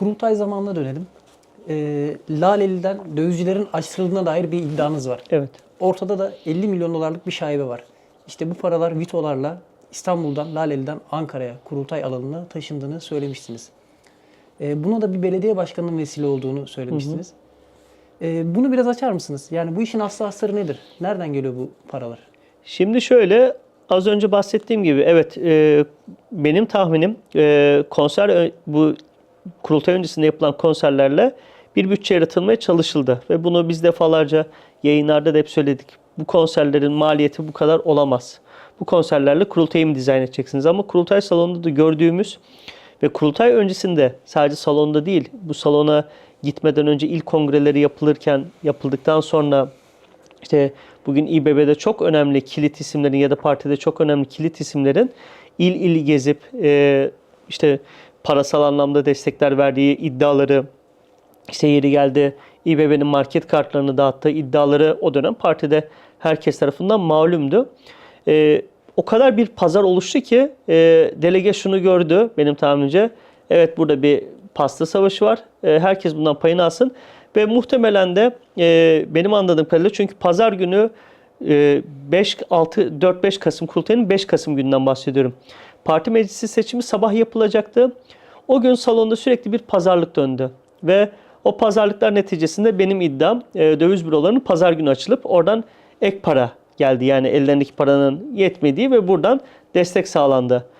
kurultay zamanına dönelim. Ee, Laleli'den dövizcilerin açtırıldığına dair bir iddianız var. Evet. Ortada da 50 milyon dolarlık bir şaibe var. İşte bu paralar Vito'larla İstanbul'dan, Laleli'den Ankara'ya kurultay alanına taşındığını söylemiştiniz. Ee, buna da bir belediye başkanının vesile olduğunu söylemiştiniz. Ee, bunu biraz açar mısınız? Yani bu işin aslı astarı nedir? Nereden geliyor bu paralar? Şimdi şöyle az önce bahsettiğim gibi evet e, benim tahminim e, konser ö- bu kurultay öncesinde yapılan konserlerle bir bütçe yaratılmaya çalışıldı ve bunu biz defalarca yayınlarda da hep söyledik. Bu konserlerin maliyeti bu kadar olamaz. Bu konserlerle kurultayı mı dizayn edeceksiniz? Ama kurultay salonunda da gördüğümüz ve kurultay öncesinde sadece salonda değil, bu salona gitmeden önce ilk kongreleri yapılırken, yapıldıktan sonra işte bugün İBB'de çok önemli kilit isimlerin ya da partide çok önemli kilit isimlerin il il gezip işte parasal anlamda destekler verdiği iddiaları işte yeri geldi İBB'nin market kartlarını dağıttığı iddiaları o dönem partide herkes tarafından malumdu. E, o kadar bir pazar oluştu ki e, delege şunu gördü benim tahminimce. Evet burada bir pasta savaşı var. E, herkes bundan payını alsın. Ve muhtemelen de e, benim anladığım kadarıyla çünkü pazar günü e, 5 6 4-5 Kasım kurultayının 5 Kasım gününden bahsediyorum. Parti meclisi seçimi sabah yapılacaktı. O gün salonda sürekli bir pazarlık döndü ve o pazarlıklar neticesinde benim iddiam e, döviz bürolarının pazar günü açılıp oradan ek para geldi. Yani ellerindeki paranın yetmediği ve buradan destek sağlandı.